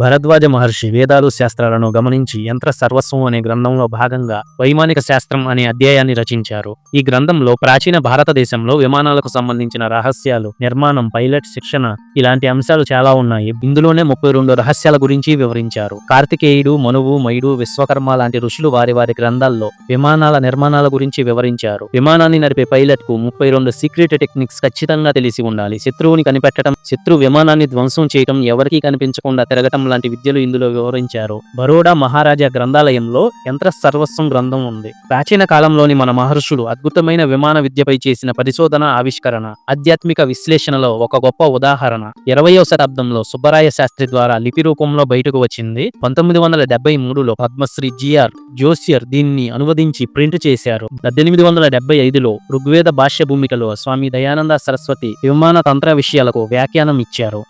భరద్వాజ మహర్షి వేదాలు శాస్త్రాలను గమనించి యంత్ర సర్వస్వం అనే గ్రంథంలో భాగంగా వైమానిక శాస్త్రం అనే అధ్యాయాన్ని రచించారు. ఈ గ్రంథంలో ప్రాచీన భారతదేశంలో విమానాలకు సంబంధించిన రహస్యాలు నిర్మాణం పైలట్ శిక్షణ ఇలాంటి అంశాలు చాలా ఉన్నాయి. ఇందులోనే ముప్పై రెండు రహస్యాల గురించి వివరించారు. కార్తికేయుడు మనువు మయుడు విశ్వకర్మ లాంటి ఋషులు వారి వారి గ్రంథాల్లో విమానాల నిర్మాణాల గురించి వివరించారు. విమానాన్ని నడిపే పైలట్కు ముప్పై రెండు సీక్రెట్ టెక్నిక్స్ ఖచ్చితంగా తెలిసి ఉండాలి. శత్రువుని కనిపెట్టడం శత్రు విమానాన్ని ధ్వంసం చేయటం ఎవరికీ కనిపించకుండా తిరగటం లాంటి విద్యలు ఇందులో వివరించారు. బరోడా మహారాజా గ్రంథాలయంలో యంత్ర సర్వస్వం గ్రంథం ఉంది. ప్రాచీన కాలంలోని మన మహర్షులు అద్భుతమైన విమాన విద్యపై చేసిన పరిశోధన ఆవిష్కరణ ఆధ్యాత్మిక విశ్లేషణలో ఒక గొప్ప ఉదాహరణ. ఇరవయో శతాబ్దంలో సుబ్బరాయ శాస్త్రి ద్వారా లిపి రూపంలో బయటకు వచ్చింది. పంతొమ్మిది వందల డెబ్బై మూడులో పద్మశ్రీ జిఆర్ జోసియర్ దీన్ని అనువదించి ప్రింట్ చేశారు. పద్దెనిమిది వందల డెబ్బై ఐదులో ఋగ్వేద భాష్య భూమికలో స్వామి దయానంద సరస్వతి విమాన తంత్ర విషయాలకు వ్యాఖ్యానం ఇచ్చారు.